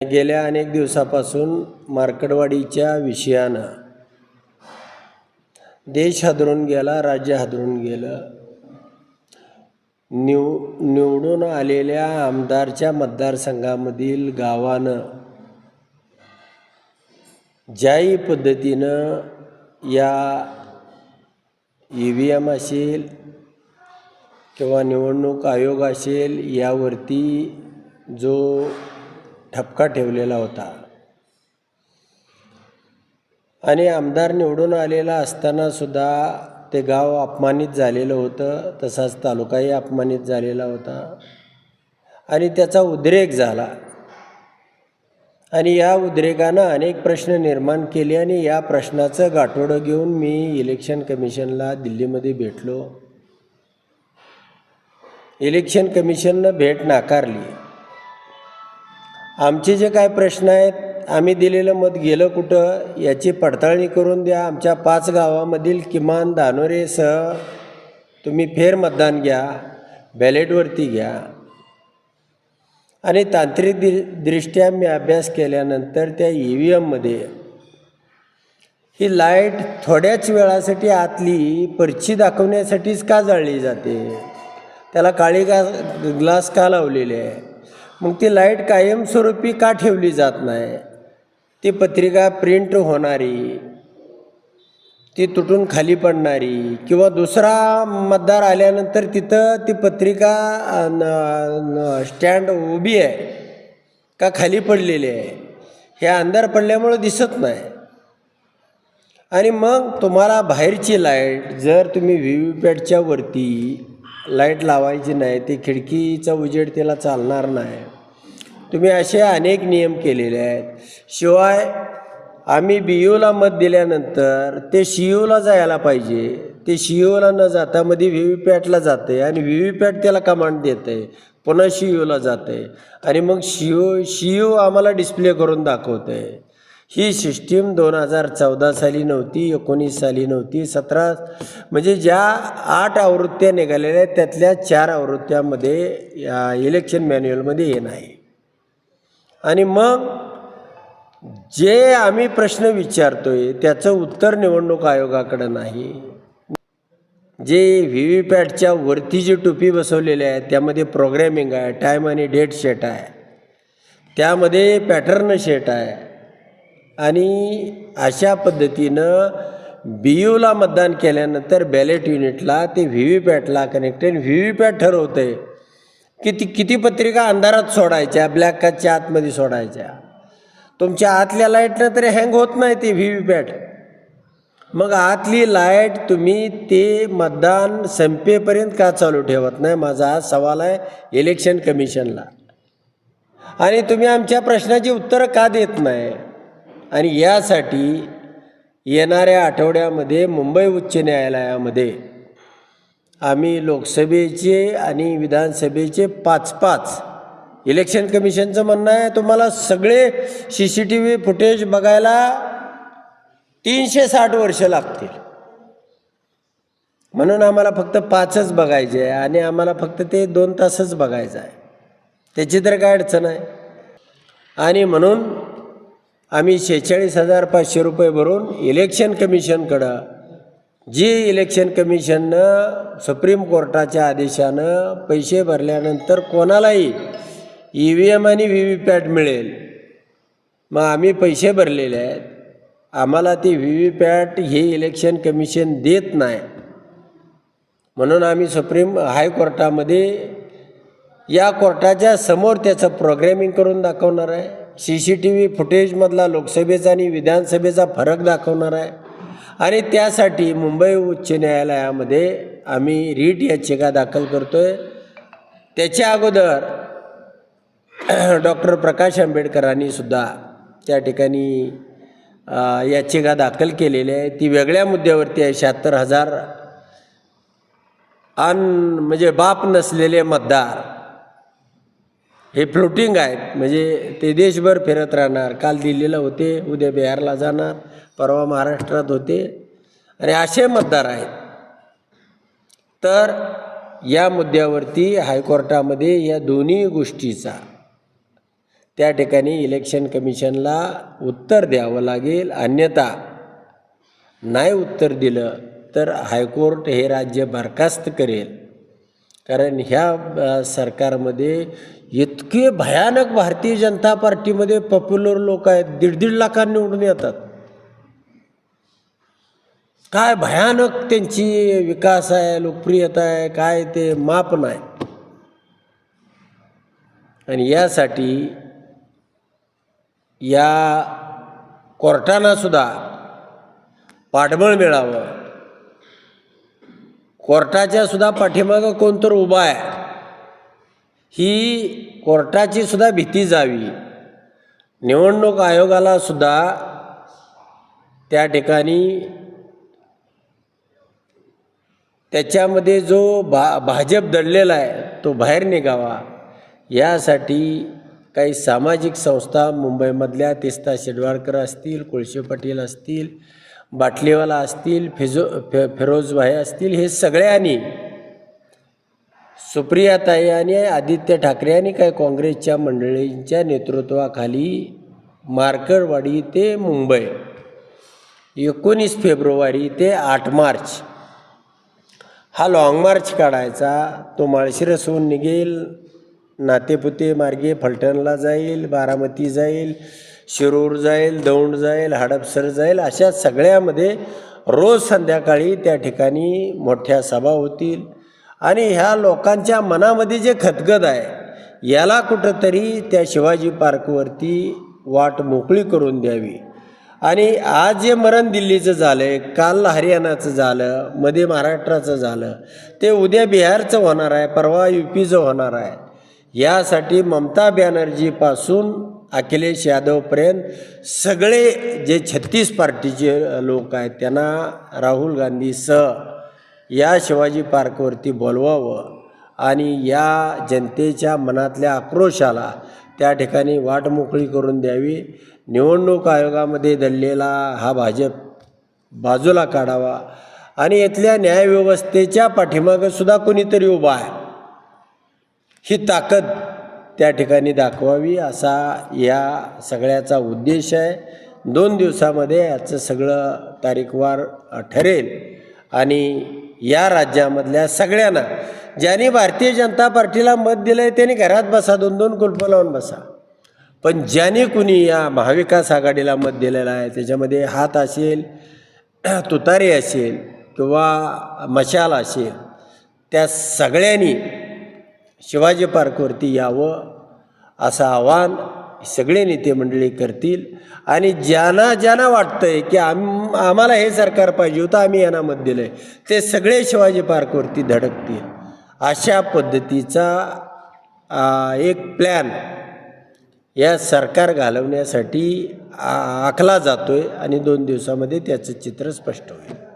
गेल्या अनेक दिवसापासून मार्कडवाडीच्या विषयानं देश हादरून गेला राज्य हादरून गेलं. निव निवडून आलेल्या आमदारच्या मतदारसंघामधील गावानं ज्याही पद्धतीनं या ई व्ही एम असेल किंवा निवडणूक आयोग असेल यावरती जो ठपका ठेवलेला होता. आणि आमदार निवडून आलेला असताना सुद्धा ते गाव अपमानित झालेलं होतं. तसाच तालुकाही अपमानित झालेला होता. आणि त्याचा उद्रेक झाला. आणि या उद्रेकानं अनेक प्रश्न निर्माण केले आणि या प्रश्नाचं गाठोडं घेऊन मी इलेक्शन कमिशनला दिल्लीमध्ये भेटलो. इलेक्शन कमिशननं भेट नाकारली. आमचे जे काय प्रश्न आहेत आम्ही दिलेलं मत गेलं कुठं याची पडताळणी करून द्या. आमच्या पाच गावामधील किमान दानोरेसह तुम्ही फेर मतदान घ्या बॅलेटवरती घ्या. आणि तांत्रिक दि दृष्ट्या मी अभ्यास केल्यानंतर त्या ई व्ही एममध्ये ही लाइट थोड्याच वेळासाठी आतली पर्ची दाखवण्यासाठीच का जाळली जाते? त्याला काळी गा ग्लास का लावलेले आहे? मग ती लाइट कायमस्वरूपी का ठेवली जात नाही? ती पत्रिका प्रिंट होणारी ती तुटून खाली पडणारी किंवा दुसरा मतदार आल्यानंतर तिथं ती पत्रिका न- न- स्टँड उभी आहे का खाली पडलेली आहे हे अंधार पडल्यामुळं दिसत नाही. आणि मग तुम्हाला बाहेरची लाइट जर तुम्ही व्ही व्ही पॅटच्या वरती लाइट लावायची नाही ते खिडकीचा उजेड त्याला चालणार नाही. तुम्ही असे अनेक नियम केलेले आहेत. शिवाय आम्ही बी यूला मत दिल्यानंतर ते शी यूला जायला पाहिजे. ते शी यूला न जाता मध्ये व्ही व्ही पॅटला जाते आणि व्ही व्ही पॅट त्याला कमांड देते. पुन्हा शी यूला जाते. आणि मग शी यू यू आम्हाला डिस्प्ले करून दाखवते. ही सिस्टीम दोन हजार चौदा साली नव्हती एकोणीस साली नव्हती सतरा म्हणजे ज्या आठ आवृत्त्या निघालेल्या आहेत त्यातल्या चार आवृत्त्यामध्ये या इलेक्शन मॅन्युअलमध्ये हे नाही. आणि मग जे आम्ही प्रश्न विचारतोय त्याचं उत्तर निवडणूक आयोगाकडं नाही. जे व्ही व्ही पॅटच्या वरती जी टोपी बसवलेली आहे त्यामध्ये प्रोग्रॅमिंग आहे टाईम आणि डेट शेट आहे. त्यामध्ये पॅटर्न शेट आहे. आणि अशा पद्धतीनं बी यूला मतदान केल्यानंतर बॅलेट युनिटला ते व्ही व्ही पॅटला कनेक्टेड व्ही व्ही पॅट ठरवतं आहे किती किती पत्रिका अंधारात सोडायच्या ब्लॅक काचच्या आतमध्ये सोडायच्या. तुमच्या आतल्या लाईटनं तरी हँग होत नाही ते व्ही व्ही पॅट मग आतली लाइट तुम्ही ते मतदान संपेपर्यंत का चालू ठेवत नाही? माझा हा सवाल आहे इलेक्शन कमिशनला आणि तुम्ही आमच्या प्रश्नाची उत्तरं का देत नाही? आणि यासाठी येणाऱ्या आठवड्यामध्ये मुंबई उच्च न्यायालयामध्ये आम्ही लोकसभेचे आणि विधानसभेचे पाच पाच इलेक्शन कमिशनचं म्हणणं आहे. तुम्हाला सगळे C C T V footage बघायला तीनशे साठ वर्ष लागतील. म्हणून आम्हाला फक्त पाचच बघायचे आहे आणि आम्हाला फक्त ते दोन तासच बघायचं आहे. त्याची तर काय अडचण आहे. आणि म्हणून आम्ही शेहेचाळीस हजार पाचशे रुपये भरून इलेक्शन कमिशनकडं जी इलेक्शन कमिशननं सुप्रीम कोर्टाच्या आदेशानं पैसे भरल्यानंतर कोणालाही ई व्ही एम आणि व्ही व्ही पॅट मिळेल. मग आम्ही पैसे भरलेले आहेत. आम्हाला ती व्ही व्ही पॅट हे इलेक्शन कमिशन देत नाही. म्हणून आम्ही सुप्रीम हायकोर्टामध्ये या कोर्टाच्या समोर त्याचं प्रोग्रॅमिंग करून दाखवणार आहे. सी सी टी व्ही फुटेजमधला लोकसभेचा आणि विधानसभेचा फरक दाखवणार आहे. आणि त्यासाठी मुंबई उच्च न्यायालयामध्ये आम्ही रीट याचिका दाखल करतो आहे त्याच्या अगोदर डॉक्टर प्रकाश आंबेडकरांनी सुद्धा त्या ठिकाणी याचिका दाखल केलेली आहे. ती वेगळ्या मुद्द्यावरती आहे. शहात्तर हजार अन म्हणजे बाप नसलेले मतदार हे फ्लोटिंग आहेत. म्हणजे ते देशभर फिरत राहणार. काल दिल्लीला होते उद्या बिहारला जाणार परवा महाराष्ट्रात होते. आणि असे मतदार आहेत. तर या मुद्द्यावरती हायकोर्टामध्ये या दोन्ही गोष्टीचा त्या ठिकाणी इलेक्शन कमिशनला उत्तर द्यावं लागेल. अन्यथा नाही उत्तर दिलं तर हायकोर्ट हे राज्य बरखास्त करेल. कारण ह्या सरकारमध्ये इतके भयानक भारतीय जनता पार्टीमध्ये पॉप्युलर लोक आहेत दीड दीड लाखां निवडून येतात. काय भयानक त्यांची विकास आहे लोकप्रियता आहे काय ते माप नाही. आणि यासाठी या कोर्टानं सुद्धा पाठबळ मिळावं. कोर्टाच्या सुद्धा पाठीमागं कोणतर उभा आहे. ही कोर्टाची सुद्धा भीती जावी. निवडणूक आयोगाला सुद्धा त्या ठिकाणी त्याच्यामध्ये जो भा भाजप दडलेला आहे तो बाहेर निघावा. यासाठी काही सामाजिक संस्था मुंबईमधल्या तेस्ता शेडवाळकर असतील कोळशे पाटील असतील बाटलीवाला असतील फिजो फे फिरोजभाई असतील हे सगळ्यांनी सुप्रियाताई आणि आदित्य ठाकरे आणि काय काँग्रेसच्या मंडळींच्या नेतृत्वाखाली मार्कडवाडी ते मुंबई एकोणीस फेब्रुवारी ते आठ मार्च हा लाँग मार्च काढायचा. तो माळशिरसहून निघेल नातेपुते मार्गे फलटणला जाईल बारामती जाईल शिरूर जाईल दौंड जाईल हडपसर जाईल अशा सगळ्यामध्ये रोज संध्याकाळी त्या ठिकाणी मोठ्या सभा होतील. आणि ह्या लोकांच्या मनामध्ये जे खतगद आहे याला कुठंतरी त्या शिवाजी पार्कवरती वाट मोकळी करून द्यावी. आणि आज जे मरण दिल्लीचं झालं आहे काल हरियाणाचं झालं मध्ये महाराष्ट्राचं झालं ते उद्या बिहारचं होणार आहे परवा यू पीचं होणार आहे. यासाठी ममता बॅनर्जीपासून अखिलेश यादवपर्यंत सगळे जे छत्तीस पार्टीचे लोक आहेत त्यांना राहुल गांधीसह या शिवाजी पार्कवरती बोलवावं आणि या जनतेच्या मनातल्या आक्रोशाला त्या ठिकाणी वाट मोकळी करून द्यावी. निवडणूक आयोगामध्ये दडलेला हा भाजप बाजूला काढावा आणि इथल्या न्यायव्यवस्थेच्या पाठीमागं सुद्धा कोणीतरी उभा आहे. ही ताकद त्या ठिकाणी दाखवावी असा या सगळ्याचा उद्देश आहे. दोन दिवसामध्ये याचं सगळं तारीखवार ठरेल. आणि या राज्यामधल्या सगळ्यांना ज्यांनी भारतीय जनता पार्टीला मत दिलं आहे त्यांनी घरात बसा दोन दोन कुलपं लावून बसा. पण ज्याने कुणी या महाविकास आघाडीला मत दिलेलं आहे त्याच्यामध्ये हात असेल तुतारी असेल किंवा मशाल असेल त्या सगळ्यांनी शिवाजी पार्कवरती यावं असं आव्हान सगळे नेते मंडळी करतील. आणि ज्यांना ज्यांना वाटतंय की आम आम्हाला हे सरकार पाहिजे होतं आम्ही यांना मत दिलं आहे ते सगळे शिवाजी पार्कवरती धडकतील. अशा पद्धतीचा एक प्लॅन या सरकार घालवण्यासाठी आखला जातो आहे आणि दोन दिवसामध्ये त्याचं चित्र स्पष्ट होईल.